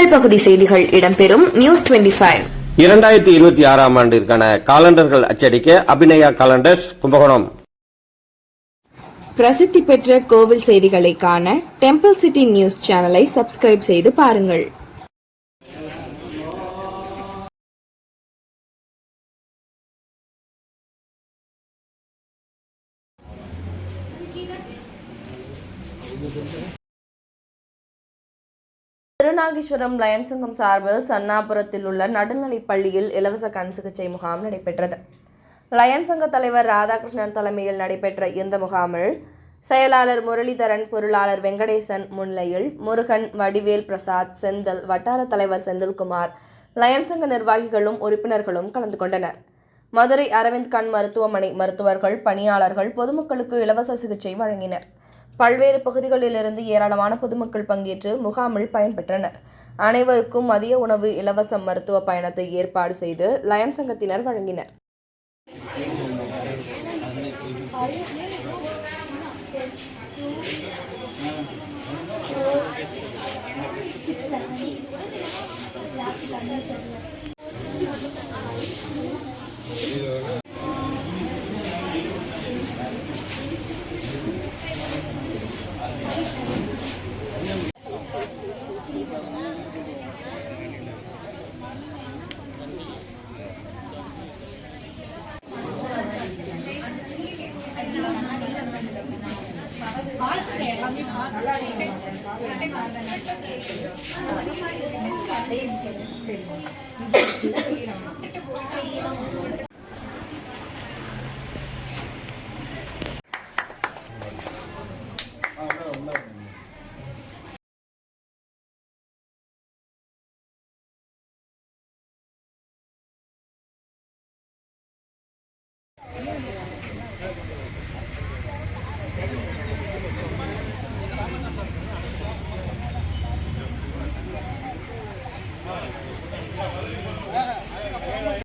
உங்கள் பகுதி செய்திகள் இடம்பெறும் நியூஸ் டுவெண்டி ஃபைவ் இரண்டாயிரத்தி இருபத்தி ஆறாம் ஆண்டிற்கான காலண்டர்கள் அச்சடிக்க அபிநயா காலண்டர்ஸ் கும்பகோணம். பிரசித்தி பெற்ற கோவில் செய்திகளை காண டெம்பிள் சிட்டி நியூஸ் சேனலை சப்ஸ்கிரைப் செய்து பாருங்கள். திருநாகேஸ்வரம் லயன் சங்கம் சார்பில் சன்னாபுரத்தில் உள்ள நடுநிலைப் பள்ளியில் இலவச கண் சிகிச்சை முகாம் நடைபெற்றது. லயன் சங்க தலைவர் ராதாகிருஷ்ணன் தலைமையில் நடைபெற்ற இந்த முகாமில் செயலாளர் முரளிதரன் பொருளாளர் வெங்கடேசன் முன்னிலையில் முருகன் வடிவேல் பிரசாத் செந்தில் வட்டார தலைவர் செந்தில்குமார் லயன் சங்க நிர்வாகிகளும் உறுப்பினர்களும் கலந்து கொண்டனர். மதுரை அரவிந்த் கண் மருத்துவமனை மருத்துவர்கள் பணியாளர்கள் பொதுமக்களுக்கு இலவச சிகிச்சை வழங்கினர். பல்வேறு பகுதிகளிலிருந்து ஏராளமான பொதுமக்கள் பங்கேற்று முகாமில் பயன்பெற்றனர் அனைவருக்கும் மதிய உணவு இலவச மருத்துவ பயணத்தை ஏற்பாடு செய்து லயன் சங்கத்தினர் வழங்கினர் சரி